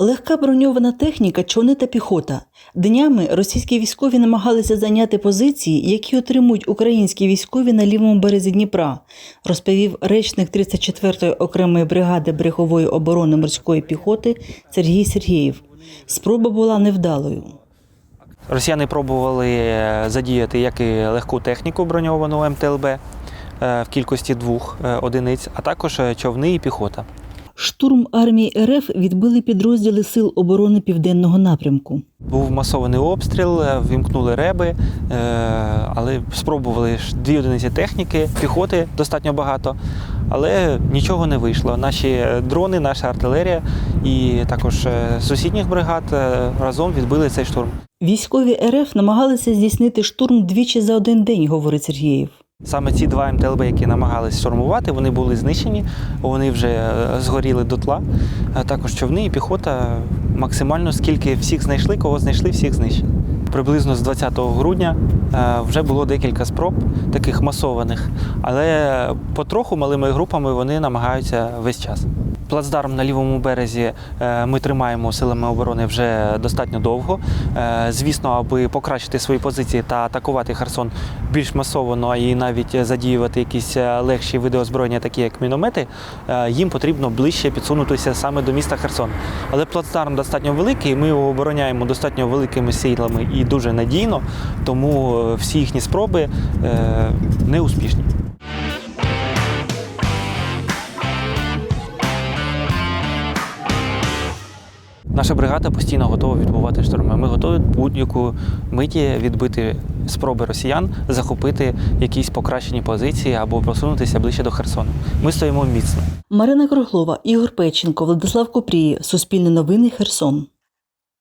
Легка броньована техніка, човни та піхота. Днями російські військові намагалися зайняти позиції, які отримують українські військові на лівому березі Дніпра, розповів речник 34-ї окремої бригади берегової оборони морської піхоти Сергій Сергієв. Спроба була невдалою. Росіяни пробували е, задіяти як і легку техніку броньовану МТЛБ е, в кількості двох е, одиниць, а також човни і піхота. Штурм армії РФ відбили підрозділи Сил оборони Південного напрямку. Був масований обстріл, е, вімкнули реби, е, але спробували дві одиниці техніки, піхоти достатньо багато, але нічого не вийшло. Наші дрони, наша артилерія і також е, сусідніх бригад е, разом відбили цей штурм. Військові РФ намагалися здійснити штурм двічі за один день, говорить Сергієв. Саме ці два МТЛБ, які намагались штурмувати, вони були знищені, вони вже е, згоріли дотла. Також човни і піхота максимально скільки всіх знайшли, кого знайшли, всіх знищили. Приблизно з 20 грудня е, вже було декілька спроб таких масованих, але потроху малими групами вони намагаються весь час. Плацдарм на лівому березі е, ми тримаємо силами оборони вже достатньо довго. Е, Звісно, аби покращити свої позиції та атакувати Херсон більш масово і навіть задіювати якісь е, легші види озброєння, такі як міномети, їм потрібно ближче підсунутися саме до міста Херсон. Але плацдарм достатньо великий, ми його обороняємо достатньо великими силами і дуже надійно, тому всі їхні спроби е, Наша бригада постійно готова відбувати штурми. Ми готові будь-яку миті відбити спроби росіян захопити якісь покращені позиції або просунутися ближче до Херсону. Ми стоїмо міцно. Марина Круглова, Ігор Печенко, Владислав Купрієв. Суспільне новини Херсон.